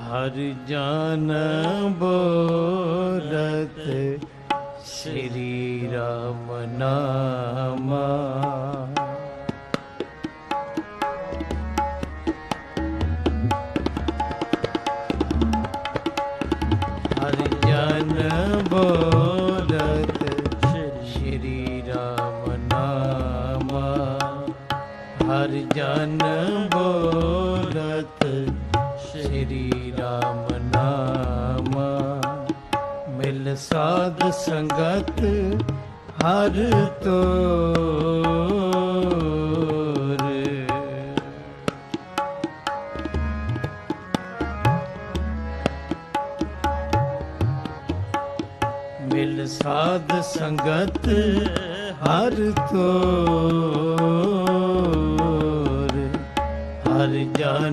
ਹਰ ਜਨ ਬੋਲਤ ਸ੍ਰੀ ਰਾਮ ਨਾਮਾ। ਹਰ ਜਨ ਬੋਲਤ ਸ਼੍ਰੀ ਰਾਮ ਨਾਮਾ। ਹਰ ਜਨ ਬੋਲਤ ਸ਼੍ਰੀ ਨਾਮਾ। ਮਿਲ ਸਾਧ ਸੰਗਤ ਹਰ ਤੋਰ। ਮਿਲ ਸਾਧ ਸੰਗਤ ਹਰ ਤੋਰ। ਹਰ ਜਾਨ